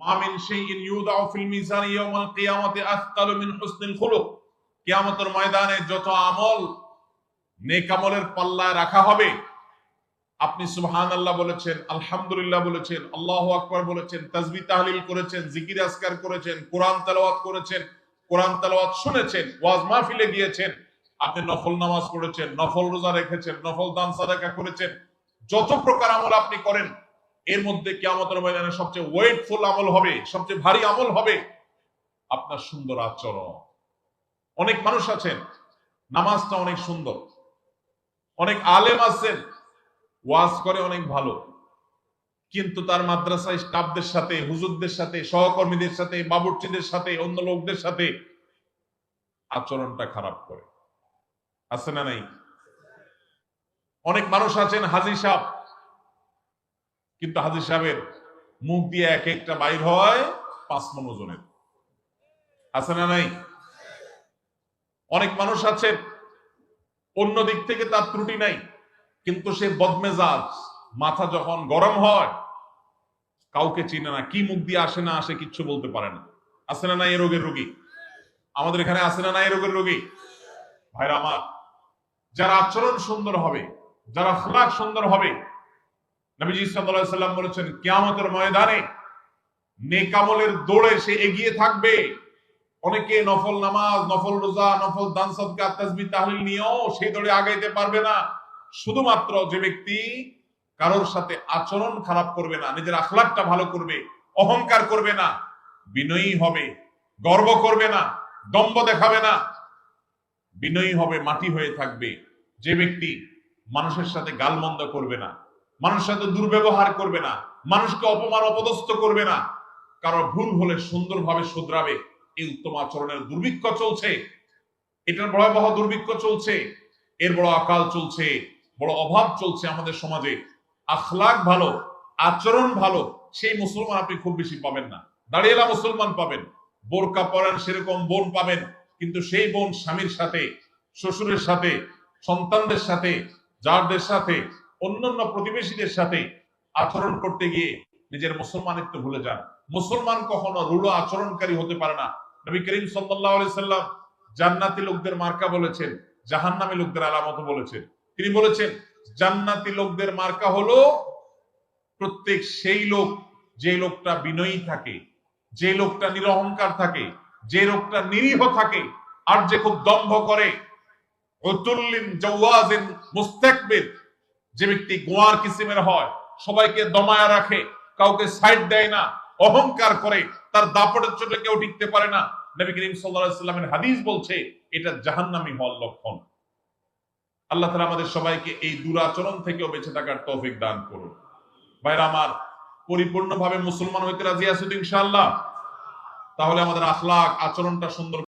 আমিন শাইইন ইউদাউ feel মিজানি ইয়াউমাল আথকালু মিন হুসনিল খুলুক। কিয়ামতের ময়দানে যত আমল, নেক আমলের পাল্লায় রাখা হবে। আপনি সুবহানাল্লাহ বলেছেন, আলহামদুলিল্লাহ বলেছেন, আল্লাহু আকবার বলেছেন তাহলিল করেছেন, জিকির আজকার করেছেন, কোরআন তেলাওয়াত করেছেন, কোরআন তেলাওয়াত শুনেছেন, ওয়াজ মাহফিলে গিয়েছেন, আপনি নফল নামাজ পড়েছেন, নফল রোজা রেখেছেন, নফল দান সাদাকা করেছেন, যত প্রকার আমল আপনি করেন এর মধ্যে কিয়ামতের ময়দানে সবচেয়ে ওয়েটফুল আমল হবে, সবচেয়ে ভারী আমল হবে আপনার সুন্দর আচরণ। অনেক মানুষ আছেন, নামাজটা অনেক সুন্দর। অনেক আলেম আছেন, ওয়াজ করে অনেক ভালো। কিন্তু তার মাদ্রাসায় স্টাফদের সাথে, হুজুরদের সাথে, সহকর্মীদের সাথে, বাবুর্চিদের সাথে, অন্য লোকদের সাথে আচরণটা খারাপ করে। আছে না নাই? অনেক মানুষ আছেন, হাজি সাহেব কিন্তু হাজির সাহেবের মুখ দিয়ে এক একটা বাইর হয় পাঁচ মন ওজনের। আছে না নাই? অনেক মানুষ আছে, অন্য দিক থেকে তার ত্রুটি নাই, কিন্তু সে বদমেজাজ, মাথা যখন গরম হয়, কাউকে চিনে না, কি মুখ দিয়ে আসে না আসে কিচ্ছু বলতে পারে না। আছে না নাই এ রোগের রোগী? আমাদের এখানে আছে না এ রোগের রোগী? ভাইরা আমার, যারা আচরণ সুন্দর হবে, যারা ফ্লাগ সুন্দর হবে নবীজি সাল্লাম বলেছেন, কিয়ামতের ময়দানে নেকামলের দৌড়ে সে এগিয়ে থাকবে। অনেকে নফল নামাজ, নফল রোজা, নফল নিয়েও সেই দৌড়ে আগাইতে পারবে না। শুধুমাত্র যে ব্যক্তি কারোর সাথে আচরণ খারাপ করবে না, নিজের আখলাকটা ভালো করবে, অহংকার করবে না, বিনয়ী হবে, গর্ব করবে না, দম্ভ দেখাবে না, বিনয়ী হবে, মাটি হয়ে থাকবে। যে ব্যক্তি মানুষের সাথে গালমন্দ করবে না মানুষের সাথে দুর্ব্যবহার করবে না, মানুষকে অপমান অপদস্থ করবে না। কারও ভুল হলে সুন্দরভাবে শুধরাবে। এই উত্তম আচরণের দুর্ভিক্ষ চলছে। এটার ভয়াবহ দুর্ভিক্ষ চলছে। এর বড় আকাল চলছে, বড় অভাব চলছে আমাদের সমাজে। আখলাক ভালো, আচরণ ভালো, সেই মুসলমান আপনি খুব বেশি পাবেন না। দাঁড়িয়েলা মুসলমান পাবেন, বোরকা পরেন, সেরকম বোন পাবেন, কিন্তু সেই বোন স্বামীর সাথে, শ্বশুরের সাথে, সন্তানদের সাথে, যারদের সাথে অন্যান্য প্রতিবেশীদের সাথে আচরণ করতে গিয়ে নিজের মুসলমানিত্ব ভুলে যান। মুসলমান কখনো রূঢ় আচরণকারী হতে পারে না। নবী করিম সাল্লাম জান্নাতি লোকদের মার্কা বলেছেন, জাহান্নামী লোকদের আলামত বলেছেন। তিনি বলেছেন, জান্নাতি লোকদের মার্কা হলো প্রত্যেক সেই লোক, যে লোকটা বিনয়ী থাকে, যে লোকটা নিরহংকার থাকে, যে লোকটা নিরীহ থাকে, আর যে খুব দম্ভ করে। যে ব্যক্তি গোয়ার কিসিমের হয়, সবাইকে দমায়া রাখে, কাউকে সাইড দেয় না, অহংকার করে, তার দাপটের চোটে কেউ টিকতে পারে না। নবী করিম সাল্লামের হাদিস বলছে, এটা জাহান্নামি হওয়ার লক্ষণ। আল্লাহ তাআলা আমাদের সবাইকে এই দুরাচরণ থেকেও বেঁচে থাকার তৌফিক দান করুন। ভাইরা আমার, পরিপূর্ণভাবে মুসলমান হইতে রাজি আছো তাহলে আমাদের আখলাক আচরণটা সুন্দর